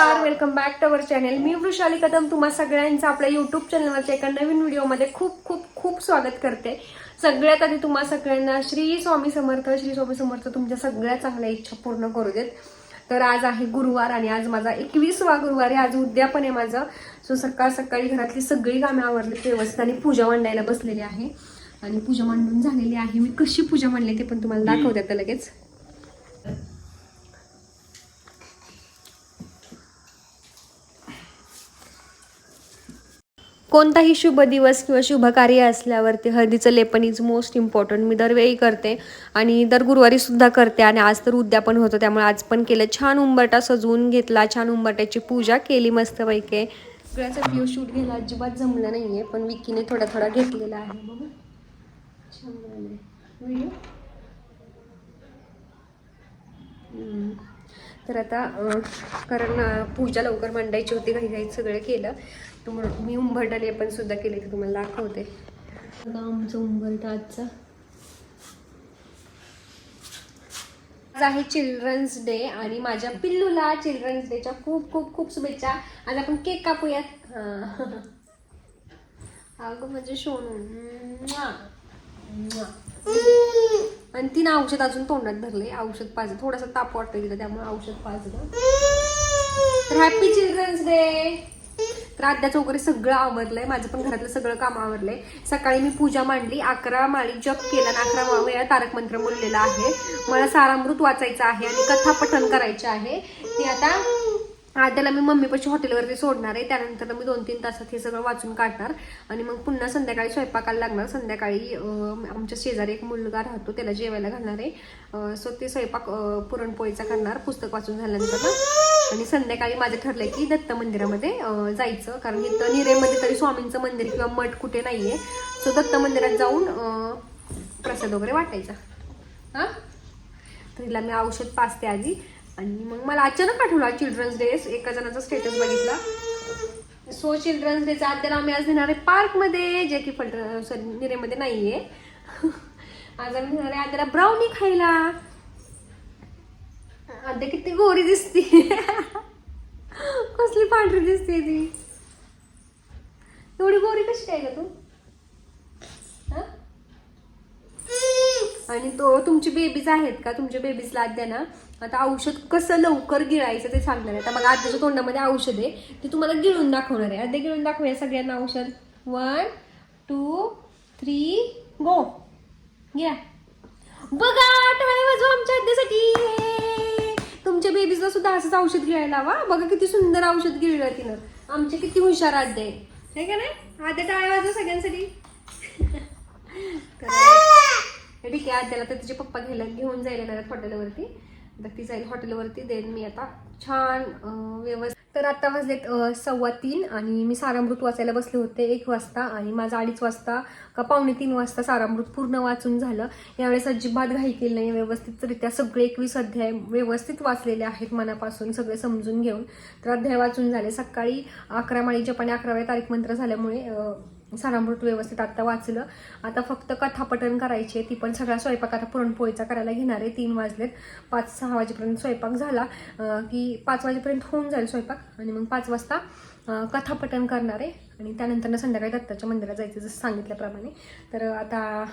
नमस्कार welcome back to our channel मी वृषाली कदम तुम्हा सगळ्यांचं आपल्या युट्यूब चॅनलवरच्या एका नवीन व्हिडिओमध्ये खूप खूप खूप स्वागत करते. सगळ्यात आधी तुम्हा सगळ्यांना श्री स्वामी समर्थ श्री स्वामी समर्थ तुमच्या सगळ्या चांगल्या इच्छा पूर्ण करू देत. तर आज आहे गुरुवार आणि आज माझा एकवीसवा गुरुवार आहे. आज उद्यापन आहे माझं. सो सकाळ सकाळी घरातली सगळी कामे आवरली व्यवस्थित आणि पूजा मांडायला बसलेली आहे. आणि पूजा मांडून झालेली आहे. मी कशी पूजा मांडली ते पण तुम्हाला दाखवते आता लगेच. कोणताही शुभ दिवस किंवा शुभ कार्य असल्यावरती हळदीचं लेपन इज मोस्ट इम्पॉर्टंट मी दरवेळी करते आणि दर गुरुवारी सुद्धा करते आणि आज तर उद्या पण होतं त्यामुळे आज पण केलं. छान उंबरटा सजवून घेतला छान उंबरट्याची पूजा केली मस्तपैकी. सगळ्याचा व्ह्यू शूट घ्यायला अजिबात जमलं नाही आहे पण विकीने थोडा थोडा घेतलेला आहे. बघा. छान व्हिडिओ? तर आता कारण पूजा लवकर मांडायची होती काही काही सगळं केलं. तुम्हाला मी उंबरटा पण सुद्धा केले ते तुम्हाला दाखवते. आमचं उंबरटा आजचा. आज आहे चिल्ड्रन्स डे आणि माझ्या पिल्लूला चिल्ड्रन्स डेच्या खूप खूप खूप शुभेच्छा. आज आपण केक कापूयात. अगं म्हणजे सोनू. आणि तिनं औषध अजून तोंडात धरले. औषध पाजलं. थोडासा ताप वाटतोय तिला त्यामुळे औषध पाजलं. तर हॅपी चिल्ड्रन्स डे तर आद्याचं वगैरे सगळं आवरलंय. माझं पण घरातलं सगळं काम आवरलंय. सकाळी मी पूजा मांडली अकरा माळी जप केला आणि अकरा वेळा तारक मंत्र बोललेला आहे. मला सारामृत वाचायचं आहे आणि कथा पठण करायचे आहे. ते आता आद्याला मी मम्मीपाशी हॉटेलवरती सोडणार आहे. त्यानंतर मी दोन तीन तासात हे सगळं वाचून काढणार. आणि मग पुन्हा संध्याकाळी स्वयंपाकाला लागणार. संध्याकाळी आमच्या शेजारी एक मुलगा राहतो त्याला जेवायला घालणार आहे. सो ते स्वयंपाक पुरणपोळीचा करणार. पुस्तक वाचून झाल्यानंतर आणि संध्याकाळी माझं ठरलंय की दत्त मंदिरामध्ये जायचं. कारण इथं निरेमध्ये तरी स्वामींचं मंदिर किंवा मठ कुठे नाहीये. सो दत्त मंदिरात जाऊन प्रसाद वगैरे वाटायचा. हा? तर हिला मी औषध पाचते आधी. आणि मग मला अचानक आठवला चिल्ड्रन्स डे एका जणाचा स्टेटस बघितला. सो चिल्ड्रन्स डेचा आद्याला आम्ही आज नेणार आहे पार्कमध्ये जे की फलट सॉरी निरेमध्ये आहे आज आम्ही नेणार आहे आद्याला ब्राउनी खायला. आद्या किती गोरी दिसते. कसली पांढरी दिसते ती. एवढी गोरी कशी काय का तू? आणि तो तुमची बेबीज आहेत का? तुमच्या बेबीजला आद्या ना. आता औषध कसं लवकर गिळायचं ते सांगणार आहे. आता मला आद्याच्या तोंडामध्ये औषध आहे. ते तुम्हाला गिळून दाखवणार आहे. आद्या गिळून दाखवूया सगळ्यांना औषध. वन टू थ्री गो घ्या. बघा टाळी वाजवा आमच्या आद्यासाठी तुमच्या बेबीजला सुद्धा असंच औषध गिळायला हवा बघा किती सुंदर औषध गिळलं तिनं. आमचे किती हुशार आद्या आहे का नाही? आद्या टाळ्या वाजव सगळ्यांसाठी. तर ठीक आहे आज तर तिचे पप्पा घ्यायला घेऊन जायला येणार हॉटेलवरती तर ती जाईल हॉटेलवरती देन मी आता छान व्यवस्थित तर आत्ता वाजलेत सव्वा तीन आणि मी सारामृत वाचायला बसले होते एक वाजता आणि माझा अडीच वाजता का पावणे तीन वाजता सारामृत पूर्ण वाचून झालं. यावेळेस अजिबात घाई केली नाही व्यवस्थितरित्या सगळे एकवीस अध्याय व्यवस्थित वाचलेले आहेत मनापासून सगळे समजून घेऊन. तर अध्याय वाचून झाले. सकाळी अकरा माळी जप अकराव्या तारीख मंत्र झाल्यामुळे सारामृत व्यवस्थित आता वाचलं. आता फक्त कथापटन करायची आहे. ती पण सगळा स्वयंपाक आता पुरणपोळीचा करायला घेणार आहे. तीन वाजलेत. पाच सहा वाजेपर्यंत स्वयंपाक झाला की पाच वाजेपर्यंत होऊन जाईल स्वयंपाक. आणि मग पाच वाजता कथापटन करणार आहे. आणि त्यानंतर संध्याकाळी दत्ताच्या मंदिरात जायचं जसं सांगितल्याप्रमाणे. तर आता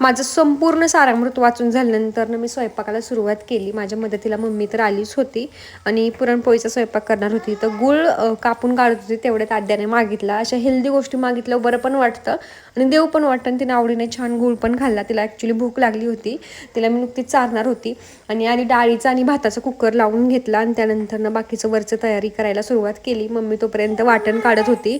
माझं संपूर्ण सारामृत वाचून झाल्यानंतर मी स्वयंपाकाला सुरुवात केली. माझ्या मदतीला मम्मी तर आलीच होती आणि पुरणपोळीचा स्वयंपाक करणार होती. तर गुळ कापून काढत होती तेवढ्यात आद्याने मागितला. अशा हेल्दी गोष्टी मागितल्यावर बरं पण वाटतं आणि देव पण वाटतं आणि तिने आवडीने छान गुळ पण खाल्ला. तिला ॲक्च्युली भूक लागली होती. तिला मी नुकतीच चारणार होती आणि आधी डाळीचा आणि भाताचा कुकर लावून घेतला आणि त्यानंतरनं बाकीचं वरचं तयारी करायला सुरुवात केली. मम्मी तोपर्यंत वाटण काढत होती.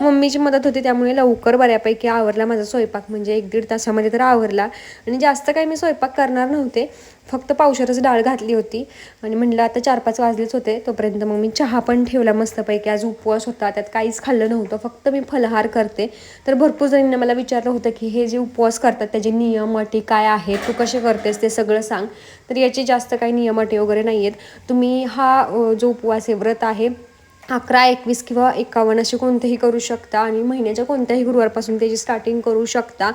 मम्मीची मदत होती त्यामुळे लवकर बऱ्यापैकी आवरला माझा स्वयंपाक. म्हणजे एक दीड तासामध्ये तर आवरला. आणि जास्त काही मी स्वयंपाक करणार नव्हते. फक्त पावशरच डाळ घातली होती. आणि म्हणलं आता चार पाच वाजलेच होते. तोपर्यंत मग मी चहा पण ठेवला मस्तपैकी. आज उपवास होता. त्यात काहीच खाल्लं नव्हतं. फक्त मी फलहार करते. तर भरपूर जणींना मला विचारलं होतं की हे जे उपवास करतात त्याचे नियम अटी काय आहेत? तू कसे करतेस? ते सगळं सांग. तर याचे जास्त काही नियम अटी वगैरे नाही आहेत तुम्ही हा जो उपवास आहे व्रत आहे अकरा एकवीस किंवा एकावन्न असे कोणतेही करू शकता आणि महिन्याच्या कोणत्याही गुरुवारपासून त्याची स्टार्टिंग करू शकता.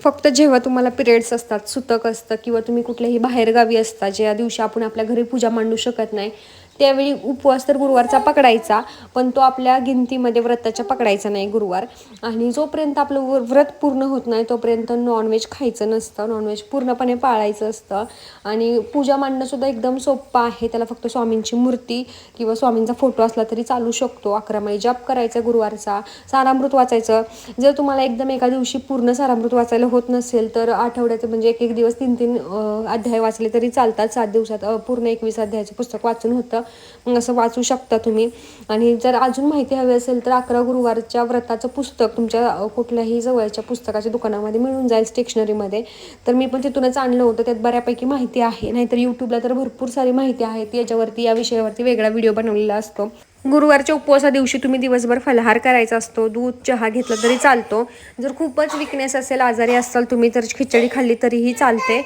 फक्त जेव्हा तुम्हाला पिरियड्स असतात सुतक असतं किंवा तुम्ही कुठल्याही बाहेरगावी असता ज्या दिवशी आपण आपल्या घरी पूजा मांडू शकत नाही त्यावेळी उपवास तर गुरुवारचा पकडायचा पण तो आपल्या गिनतीमध्ये व्रताच्या पकडायचा नाही गुरुवार. आणि जोपर्यंत आपलं व- व्रत पूर्ण होत नाही तोपर्यंत नॉनव्हेज खायचं नसतं. नॉनव्हेज पूर्णपणे पाळायचं असतं. आणि पूजा मांडणंसुद्धा एकदम सोपं आहे. त्याला फक्त स्वामींची मूर्ती किंवा स्वामींचा फोटो असला तरी चालू शकतो. अकरा माळी जप करायचा गुरुवारचा. सारामृत वाचायचं. जर तुम्हाला एकदम एका दिवशी पूर्ण सारामृत वाचायला होत नसेल तर आठवड्याचं म्हणजे एक एक दिवस तीन तीन अध्याय वाचले तरी चालतात. सात दिवसात पूर्ण एकवीस अध्यायाचं पुस्तक वाचून होतं. मग असं वाचू शकता तुम्ही. आणि जर अजून माहिती हवी असेल तर अकरा गुरुवारच्या व्रताचं पुस्तक तुमच्या कुठल्याही जवळच्या पुस्तकाच्या दुकानामध्ये मिळून जाईल स्टेशनरीमध्ये तर मी पण तिथूनच आणलं होतं. त्यात बऱ्यापैकी माहिती आहे. नाहीतर यूट्यूबला तर भरपूर सारी माहिती आहे. ती याच्यावरती या विषयावरती वेगळा व्हिडिओ बनवलेला असतो. गुरुवारच्या उपवासा दिवशी तुम्ही दिवसभर फलाहार करायचा असतो. दूध चहा घेतला तरी चालतो. जर खूपच विकनेस असेल आजारी असाल तुम्ही तर खिचडी खाल्ली तरीही चालते.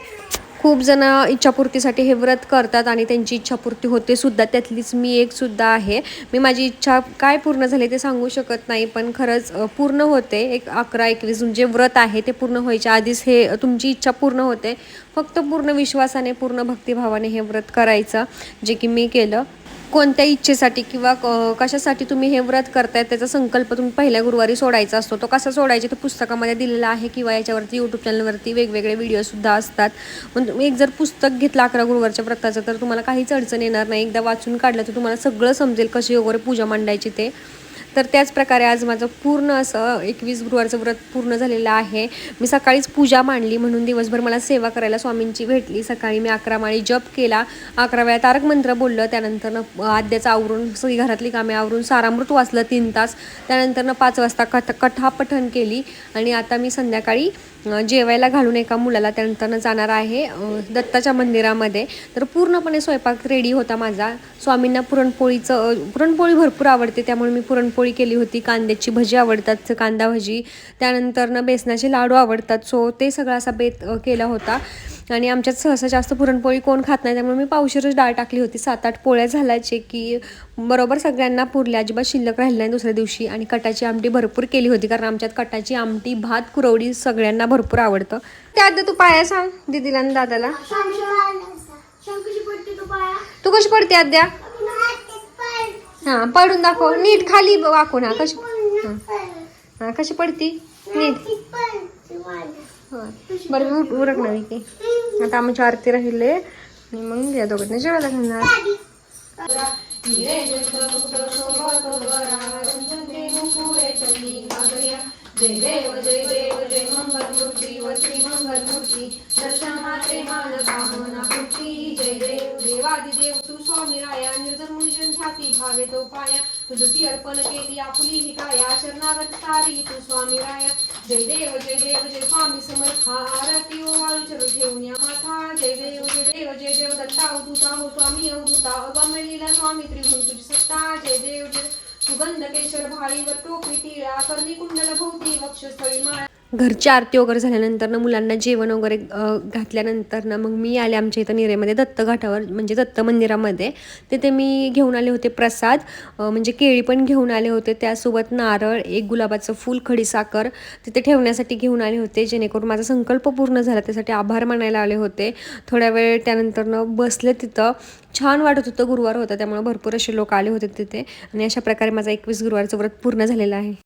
खूप जण इच्छापूर्तीसाठी हे व्रत करतात आणि त्यांची इच्छापूर्ती होते सुद्धा. त्यातलीच मी एक सुद्धा आहे. मी माझी इच्छा काय पूर्ण झाली ते सांगू शकत नाही पण खरंच पूर्ण होते. एक अकरा एकवीस जे व्रत आहे ते पूर्ण व्हायच्या आधीच हे तुमची इच्छा पूर्ण होते. फक्त पूर्ण विश्वासाने पूर्ण भक्तिभावाने हे व्रत करायचं जे की मी केलं. कोणत्या इच्छेसाठी किंवा क- कशासाठी तुम्ही हे व्रत करताय त्याचा संकल्प तुम्ही पहिल्या गुरुवारी सोडायचा असतो. तो कसा सोडायचा तो पुस्तकामध्ये दिलेला आहे किंवा याच्यावरती यूट्यूब चॅनलवरती वेगवेगळे व्हिडिओसुद्धा असतात. पण तुम्ही एक जर पुस्तक घेतलं अकरा गुरुवारच्या व्रताचं तर तुम्हाला काहीच अडचण येणार नाही. एकदा वाचून काढलं तर तुम्हाला सगळं समजेल कशी वगैरे पूजा मांडायची ते. तर त्याच प्रकारे आज माझं पूर्ण असं एकवीस गुरुवारचं व्रत पूर्ण झालेलं आहे. मी सकाळीच पूजा मांडली म्हणून दिवसभर मला सेवा करायला स्वामींची भेटली. सकाळी मी अकरा माळी जप केला. अकरा वेळा तारक मंत्र बोललं. त्यानंतर आद्याचं आवरून सगळी घरातली कामे आवरून सारामृत वाचलं तीन तास. त्यानंतर पाच वाजता कथ कथा पठण केली. आणि आता मी संध्याकाळी जेवायला घालून एका मुलाला त्यानंतर जाणार आहे. दत्ताच्या मंदिरामध्ये. तर पूर्णपणे स्वयंपाक रेडी होता माझा. स्वामींना पुरणपोळीचं पुरणपोळी भरपूर आवडते त्यामुळे मी पुरणपोळी केली होती. कांद्याची भजी आवडतात कांदा भजी. त्यानंतरनं बेसनाचे लाडू आवडतात. सो ते सगळा असा बेत केला होता. आणि आमच्यात सहसा जास्त पुरणपोळी कोण खात नाही. त्यामुळे मी पावशेरच डाळ टाकली होती. सात आठ पोळ्या झाल्याचे की बरोबर सगळ्यांना पुरल्या अजिबात शिल्लक राहिली नाही दुसऱ्या दिवशी. आणि कटाची आमटी भरपूर केली होती. कारण आमच्यात कटाची आमटी भात कुरवडी सगळ्यांना भरपूर आवडतं. ते आता तू पाया सांग दिदीला आणि दादाला. तू कशी पडते अद्या हा पडून दाखव. नीट खाली वाकून हा कशी हा. कशी पडती? नीट. हा. बरं मी उरकणार की. आता आमची आरती राहिले आणि मग या दोघांना जेवायला घालणार. जय देव जय देव जय मंगल मूर्ती व दर्शन मात्रे मान कामना पूर्ती जय देव देवादिदेव तू स्वामी राया निर्जन मुनिजन भावे तो पाया. तुझी अर्पण केली आपली ही काया शरणागत तारी तू स्वामी राया. जय देव जय देव जय स्वामी समर्था. आरती ओ वाळूचर ठेवून या माथा. जय देव जय देव जय देव दत्ता अवधूता हो स्वामी अवधूता अगमलीला स्वामी त्रिभुवन तुझी सत्ता. जय देव जय भाळीवर टोपी टिळा भोवती वक्षस्थळी माळा. घरची आरती वगैरे झाल्यानंतर ना मुलांना जेवण वगैरे घातल्यानंतर ना मग मी आले आमच्या इथं निरेमध्ये दत्त घाटावर म्हणजे दत्त मंदिरामध्ये. तिथे मी घेऊन आले होते प्रसाद म्हणजे केळी पण घेऊन आले होते. त्यासोबत नारळ एक गुलाबाचं फूल खडीसाखर तिथे ठेवण्यासाठी घेऊन आले होते. जेणेकरून माझा संकल्प पूर्ण झाला. त्यासाठी आभार मानायला आले होते. थोड्या वेळ त्यानंतर बसले तिथं. छान वाटत होतं गुरुवार होता त्यामुळे भरपूर असे लोक आले होते तिथे. आणि अशा प्रकारे माझा एकवीस गुरुवारचं व्रत पूर्ण झालेलं आहे.